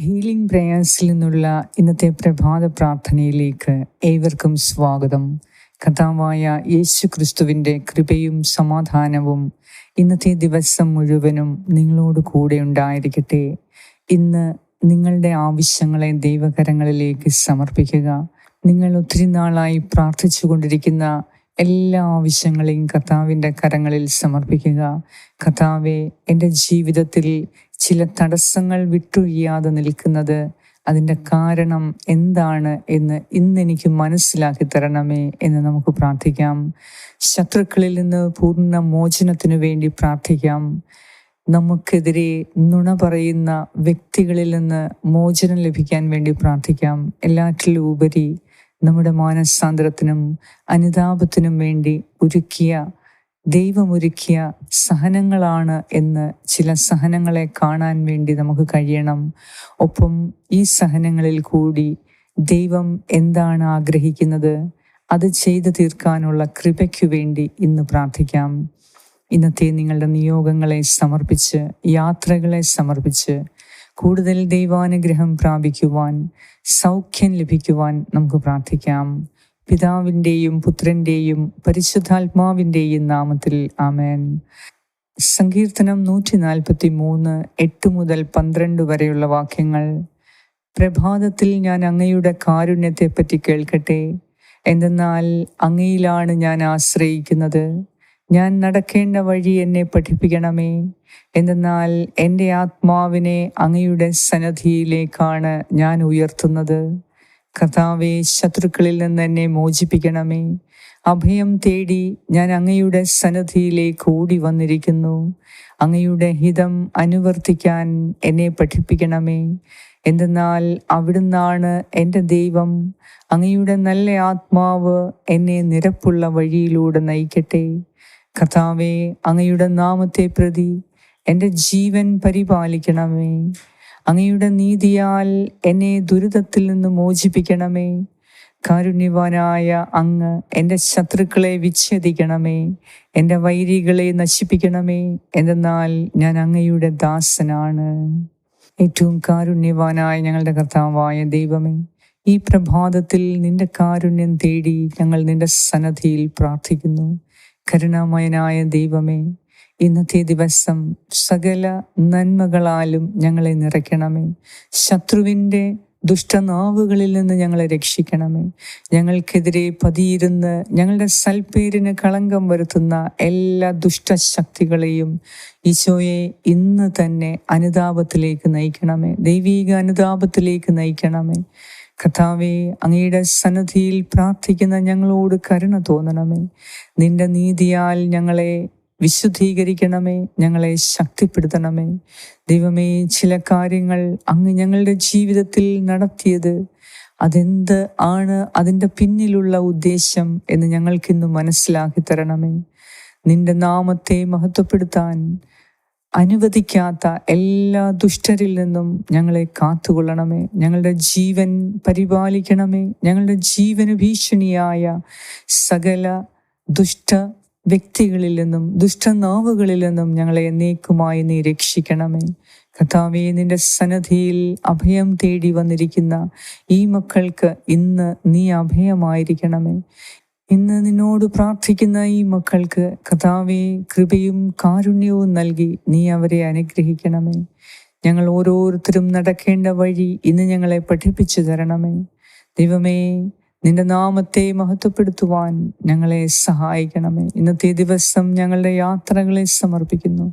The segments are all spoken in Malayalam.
ഹീലിംഗ് പ്രേയേഴ്സിൽ നിന്നുള്ള ഇന്നത്തെ പ്രഭാത പ്രാർത്ഥനയിലേക്ക് ഏവർക്കും സ്വാഗതം. കഥാവായ യേശു ക്രിസ്തുവിന്റെ കൃപയും സമാധാനവും ഇന്നത്തെ ദിവസം മുഴുവനും നിങ്ങളോട് കൂടെ ഉണ്ടായിരിക്കട്ടെ. ഇന്ന് നിങ്ങളുടെ ആവശ്യങ്ങളെ ദൈവകരങ്ങളിലേക്ക് സമർപ്പിക്കുക. നിങ്ങൾ ഒത്തിരി നാളായി പ്രാർത്ഥിച്ചു കൊണ്ടിരിക്കുന്ന എല്ലാ ആവശ്യങ്ങളെയും കർത്താവിന്റെ കരങ്ങളിൽ സമർപ്പിക്കുക. കർത്താവെ എന്റെ ജീവിതത്തിൽ ചില തടസ്സങ്ങൾ വിട്ടൊഴിയാതെ നിൽക്കുന്നത് അതിന്റെ കാരണം എന്താണ് എന്ന് ഇന്ന് എനിക്ക് മനസ്സിലാക്കി തരണമേ എന്ന് നമുക്ക് പ്രാർത്ഥിക്കാം. ശത്രുക്കളിൽ നിന്ന് പൂർണ മോചനത്തിനു വേണ്ടി പ്രാർത്ഥിക്കാം. നമുക്കെതിരെ നുണ പറയുന്ന വ്യക്തികളിൽ നിന്ന് മോചനം ലഭിക്കാൻ വേണ്ടി പ്രാർത്ഥിക്കാം. എല്ലാറ്റിലും ഉപരി നമ്മുടെ മാനസാന്തരത്തിനും അനുതാപത്തിനും വേണ്ടി ഒരുക്കിയ ദൈവമൊരുക്കിയ സഹനങ്ങളാണ് എന്ന് ചില സഹനങ്ങളെ കാണാൻ വേണ്ടി നമുക്ക് കഴിയണം. ഒപ്പം ഈ സഹനങ്ങളിൽ കൂടി ദൈവം എന്താണ് ആഗ്രഹിക്കുന്നത്? അത് ചെയ്തു തീർക്കാനുള്ള കൃപയ്ക്കു വേണ്ടി ഇന്ന് പ്രാർത്ഥിക്കാം. ഇന്നത്തെ നിങ്ങളുടെ നിയോഗങ്ങളെ സമർപ്പിച്ച് യാത്രകളെ സമർപ്പിച്ച് കൂടുതൽ ദൈവാനുഗ്രഹം പ്രാപിക്കുവാൻ സൗഖ്യം ലഭിക്കുവാൻ നമുക്ക് പ്രാർത്ഥിക്കാം. പിതാവിന്റെയും പുത്രന്റെയും പരിശുദ്ധാത്മാവിന്റെയും നാമത്തിൽ ആമേൻ. സങ്കീർത്തനം നൂറ്റി നാൽപ്പത്തി മൂന്ന് എട്ട് മുതൽ പന്ത്രണ്ട് വരെയുള്ള വാക്യങ്ങൾ. പ്രഭാതത്തിൽ ഞാൻ അങ്ങയുടെ കാരുണ്യത്തെപ്പറ്റി കേൾക്കട്ടെ. എന്തെന്നാൽ അങ്ങയിലാണ് ഞാൻ ആശ്രയിക്കുന്നത്. ഞാൻ നടക്കേണ്ട വഴി എന്നെ പഠിപ്പിക്കണമേ. എന്തെന്നാൽ എന്റെ ആത്മാവിനെ അങ്ങയുടെ സന്നദ്ധിയിലേക്കാണ് ഞാൻ ഉയർത്തുന്നത്. കർത്താവെ ശത്രുക്കളിൽ നിന്ന് എന്നെ മോചിപ്പിക്കണമേ. അഭയം തേടി ഞാൻ അങ്ങയുടെ സന്നദ്ധിയിലേക്ക് ഓടി വന്നിരിക്കുന്നു. അങ്ങയുടെ ഹിതം അനുവർത്തിക്കാൻ എന്നെ പഠിപ്പിക്കണമേ. എന്തെന്നാൽ അവിടുന്നാണ് എന്റെ ദൈവം. അങ്ങയുടെ നല്ല ആത്മാവ് എന്നെ നിരപ്പുള്ള വഴിയിലൂടെ നയിക്കട്ടെ. കർത്താവെ അങ്ങയുടെ നാമത്തെ പ്രതി എന്റെ ജീവൻ പരിപാലിക്കണമേ. അങ്ങയുടെ നീതിയാൽ എന്നെ ദുരിതത്തിൽ നിന്ന് മോചിപ്പിക്കണമേ. കാരുണ്യവാനായ അങ്ങ് എന്റെ ശത്രുക്കളെ വിച്ഛേദിക്കണമേ. എന്റെ വൈരികളെ നശിപ്പിക്കണമേ. എന്തെന്നാൽ ഞാൻ അങ്ങയുടെ ദാസനാണ്. ഏറ്റവും കാരുണ്യവാനായ ഞങ്ങളുടെ കർത്താവായ ദൈവമേ ഈ പ്രഭാതത്തിൽ നിന്റെ കാരുണ്യം തേടി ഞങ്ങൾ നിന്റെ സന്നദ്ധിയിൽ പ്രാർത്ഥിക്കുന്നു. കരുണാമയനായ ദൈവമേ ഇന്നത്തെ ദിവസം സകല നന്മകളാലും ഞങ്ങളെ നിറയ്ക്കണമേ. ശത്രുവിന്റെ ദുഷ്ടനാവുകളിൽ നിന്ന് ഞങ്ങളെ രക്ഷിക്കണമേ. ഞങ്ങൾക്കെതിരെ പതിയിരുന്ന് ഞങ്ങളുടെ സൽപ്പേരിന് കളങ്കം വരുത്തുന്ന എല്ലാ ദുഷ്ടശക്തികളെയും ഈശോയെ ഇന്ന് തന്നെ അനുതാപത്തിലേക്ക് നയിക്കണമേ. ദൈവീക അനുതാപത്തിലേക്ക് നയിക്കണമേ. കഥാവെ അങ്ങയുടെ സന്നദ്ധിയിൽ പ്രാർത്ഥിക്കുന്ന ഞങ്ങളോട് കരുണ തോന്നണമേ. നിന്റെ നീതിയാൽ ഞങ്ങളെ വിശുദ്ധീകരിക്കണമേ ഞങ്ങളെ ശക്തിപ്പെടുത്തണമേ. ദൈവമേ ചില കാര്യങ്ങൾ അങ്ങ് ഞങ്ങളുടെ ജീവിതത്തിൽ നടത്തിയത് അതെന്ത് ആണ് അതിന്റെ പിന്നിലുള്ള ഉദ്ദേശം എന്ന് ഞങ്ങൾക്കിന്ന് മനസ്സിലാക്കി തരണമേ. നിന്റെ നാമത്തെ മഹത്വപ്പെടുത്താൻ അനുവദിക്കാത്ത എല്ലാ ദുഷ്ടരിൽ നിന്നും ഞങ്ങളെ കാത്തുകൊള്ളണമേ. ഞങ്ങളുടെ ജീവൻ പരിപാലിക്കണമേ. ഞങ്ങളുടെ ജീവന് ഭീഷണിയായ സകല ദുഷ്ട വ്യക്തികളിൽ നിന്നും ദുഷ്ടനാവുകളിൽ നിന്നും ഞങ്ങളെ എന്നേക്കുമായി നീ രക്ഷിക്കണമേ. കഥാവേ നിന്റെ സന്നദ്ധിയിൽ അഭയം തേടി വന്നിരിക്കുന്ന ഈ മക്കൾക്ക് ഇന്ന് നീ അഭയമായിരിക്കണമേ. ഇന്ന് നിന്നോട് പ്രാർത്ഥിക്കുന്ന ഈ മക്കൾക്ക് കഥാവെ കൃപയും കാരുണ്യവും നൽകി നീ അവരെ അനുഗ്രഹിക്കണമേ. ഞങ്ങൾ ഓരോരുത്തരും നടക്കേണ്ട വഴി ഇന്ന് ഞങ്ങളെ പഠിപ്പിച്ചു തരണമേ. ദൈവമേ നിന്റെ നാമത്തെ മഹത്വപ്പെടുത്തുവാൻ ഞങ്ങളെ സഹായിക്കണമേ. ഇന്നത്തെ ദിവസം ഞങ്ങളുടെ യാത്രകളെ സമർപ്പിക്കുന്നു.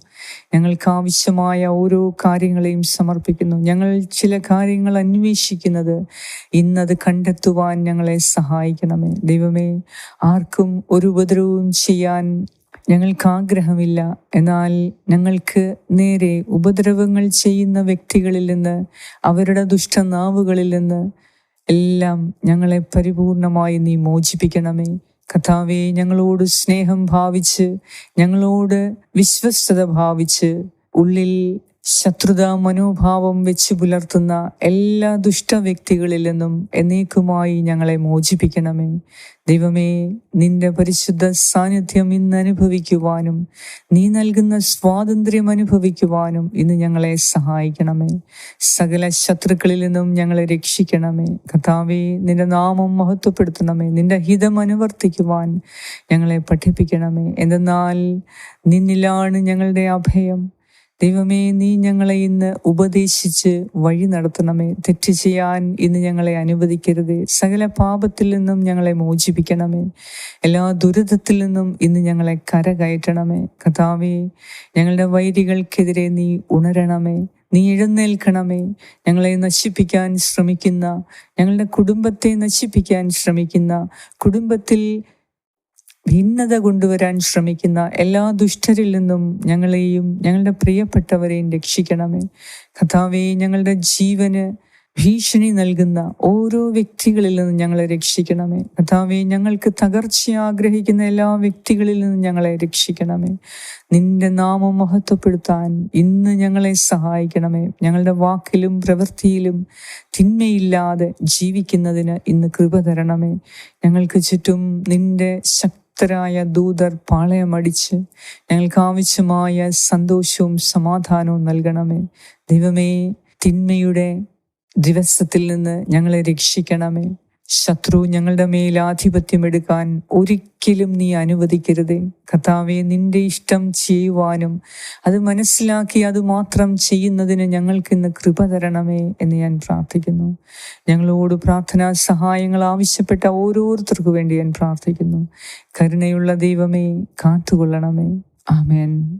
ഞങ്ങൾക്ക് ആവശ്യമായ ഓരോ കാര്യങ്ങളെയും സമർപ്പിക്കുന്നു. ഞങ്ങൾ ചില കാര്യങ്ങൾ അന്വേഷിക്കുന്നത് ഇന്നത് കണ്ടെത്തുവാൻ ഞങ്ങളെ സഹായിക്കണമേ. ദൈവമേ ആർക്കും ഒരു ഉപദ്രവവും ചെയ്യാൻ ഞങ്ങൾക്ക് ആഗ്രഹമില്ല. എന്നാൽ ഞങ്ങൾക്ക് നേരെ ഉപദ്രവങ്ങൾ ചെയ്യുന്ന വ്യക്തികളിൽ നിന്ന് അവരുടെ ദുഷ്ടനാവുകളിൽ നിന്ന് എല്ലാം ഞങ്ങളെ പരിപൂർണമായി നീ മോചിപ്പിക്കണമേ. കഥാവെ ഞങ്ങളോട് സ്നേഹം ഭാവിച്ച് ഞങ്ങളോട് വിശ്വസ്തത ഭാവിച്ച് ഉള്ളിൽ ശത്രുതാ മനോഭാവം വെച്ച് പുലർത്തുന്ന എല്ലാ ദുഷ്ട വ്യക്തികളിൽ നിന്നും എന്നേക്കുമായി ഞങ്ങളെ മോചിപ്പിക്കണമേ. ദൈവമേ നിന്റെ പരിശുദ്ധ സാന്നിധ്യം ഇന്ന് അനുഭവിക്കുവാനും നീ നൽകുന്ന സ്വാതന്ത്ര്യം അനുഭവിക്കുവാനും ഇന്ന് ഞങ്ങളെ സഹായിക്കണമേ. സകല ശത്രുക്കളിൽ നിന്നും ഞങ്ങളെ രക്ഷിക്കണമേ. കഥാവേ നിന്റെ നാമം മഹത്വപ്പെടുത്തണമേ. നിന്റെ ഹിതം അനുവർത്തിക്കുവാൻ ഞങ്ങളെ പഠിപ്പിക്കണമേ. എന്തെന്നാൽ നിന്നിലാണ് ഞങ്ങളുടെ അഭയം. ദൈവമേ നീ ഞങ്ങളെ ഇന്ന് ഉപദേശിച്ച് വഴി നടത്തണമേ. തെറ്റ് ചെയ്യാൻ ഇന്ന് ഞങ്ങളെ അനുവദിക്കരുത്. സകല പാപത്തിൽ നിന്നും ഞങ്ങളെ മോചിപ്പിക്കണമേ. എല്ലാ ദുരിതത്തിൽ നിന്നും ഇന്ന് ഞങ്ങളെ കരകയറ്റണമേ. കഥാവേ ഞങ്ങളുടെ വൈരികൾക്കെതിരെ നീ ഉണരണമേ. നീ എഴുന്നേൽക്കണമേ. ഞങ്ങളെ നശിപ്പിക്കാൻ ശ്രമിക്കുന്ന ഞങ്ങളുടെ കുടുംബത്തെ നശിപ്പിക്കാൻ ശ്രമിക്കുന്ന കുടുംബത്തിൽ ഭിന്നത കൊണ്ടുവരാൻ ശ്രമിക്കുന്ന എല്ലാ ദുഷ്ടരിൽ നിന്നും ഞങ്ങളെയും ഞങ്ങളുടെ പ്രിയപ്പെട്ടവരെയും രക്ഷിക്കണമേ. കഥാവെ ഞങ്ങളുടെ ജീവന് ഭീഷണി നൽകുന്ന ഓരോ വ്യക്തികളിൽ നിന്നും ഞങ്ങളെ രക്ഷിക്കണമേ. കഥാവെ ഞങ്ങൾക്ക് തകർച്ച ആഗ്രഹിക്കുന്ന എല്ലാ വ്യക്തികളിൽ നിന്നും ഞങ്ങളെ രക്ഷിക്കണമേ. നിന്റെ നാമം മഹത്വപ്പെടുത്താൻ ഇന്ന് ഞങ്ങളെ സഹായിക്കണമേ. ഞങ്ങളുടെ വാക്കിലും പ്രവൃത്തിയിലും തിന്മയില്ലാതെ ജീവിക്കുന്നതിന് ഇന്ന് കൃപ തരണമേ. ഞങ്ങൾക്ക് ചുറ്റും നിന്റെ ശക്തി ശക്തരായ ദൂതർ പാളയമടിച്ച് ഞങ്ങൾക്ക് ആവശ്യമായ സന്തോഷവും സമാധാനവും നൽകണമേ. ദൈവമേ തിന്മയുടെ ദിവസത്തിൽ നിന്ന് ഞങ്ങളെ രക്ഷിക്കണമേ. ശത്രു ഞങ്ങളുടെ മേൽ ആധിപത്യം എടുക്കാൻ ഒരിക്കലും നീ അനുവദിക്കരുതേ. കഥാവെ നിന്റെ ഇഷ്ടം ചെയ്യുവാനും അത് മനസ്സിലാക്കി അത് മാത്രം ചെയ്യുന്നതിന് ഞങ്ങൾക്ക് ഇന്ന് കൃപ തരണമേ എന്ന് ഞാൻ പ്രാർത്ഥിക്കുന്നു. ഞങ്ങളോട് പ്രാർത്ഥനാ സഹായങ്ങൾ ആവശ്യപ്പെട്ട ഓരോരുത്തർക്കു വേണ്ടി ഞാൻ പ്രാർത്ഥിക്കുന്നു. കരുണയുള്ള ദൈവമേ കാത്തുകൊള്ളണമേ. ആമേൻ.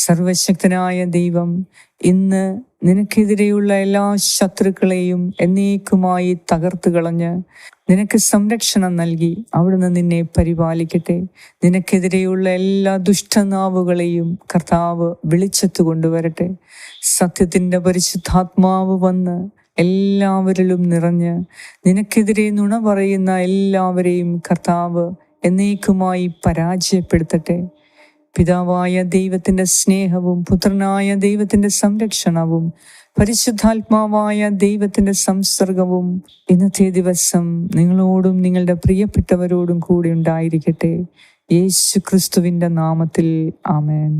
സർവശക്തനായ ദൈവം ഇന്ന് നിനക്കെതിരെയുള്ള എല്ലാ ശത്രുക്കളെയും എന്നേക്കുമായി തകർത്ത് കളഞ്ഞ് നിനക്ക് സംരക്ഷണം നൽകി അവിടുന്ന് നിന്നെ പരിപാലിക്കട്ടെ. നിനക്കെതിരെയുള്ള എല്ലാ ദുഷ്ടനാവുകളെയും കർത്താവ് വിളിച്ചെത്തു കൊണ്ടുവരട്ടെ. സത്യത്തിന്റെ പരിശുദ്ധാത്മാവ് വന്ന് എല്ലാവരിലും നിറഞ്ഞ് നിനക്കെതിരെ നുണ പറയുന്ന എല്ലാവരെയും കർത്താവ് എന്നേക്കുമായി പരാജയപ്പെടുത്തട്ടെ. പിതാവായ ദൈവത്തിന്റെ സ്നേഹവും പുത്രനായ ദൈവത്തിന്റെ സംരക്ഷണവും പരിശുദ്ധാത്മാവായ ദൈവത്തിന്റെ സംസർഗവും ഇന്നത്തെ ദിവസം നിങ്ങളോടും നിങ്ങളുടെ പ്രിയപ്പെട്ടവരോടും കൂടെ ഉണ്ടായിരിക്കട്ടെ. യേശു ക്രിസ്തുവിന്റെ നാമത്തിൽ ആമേൻ.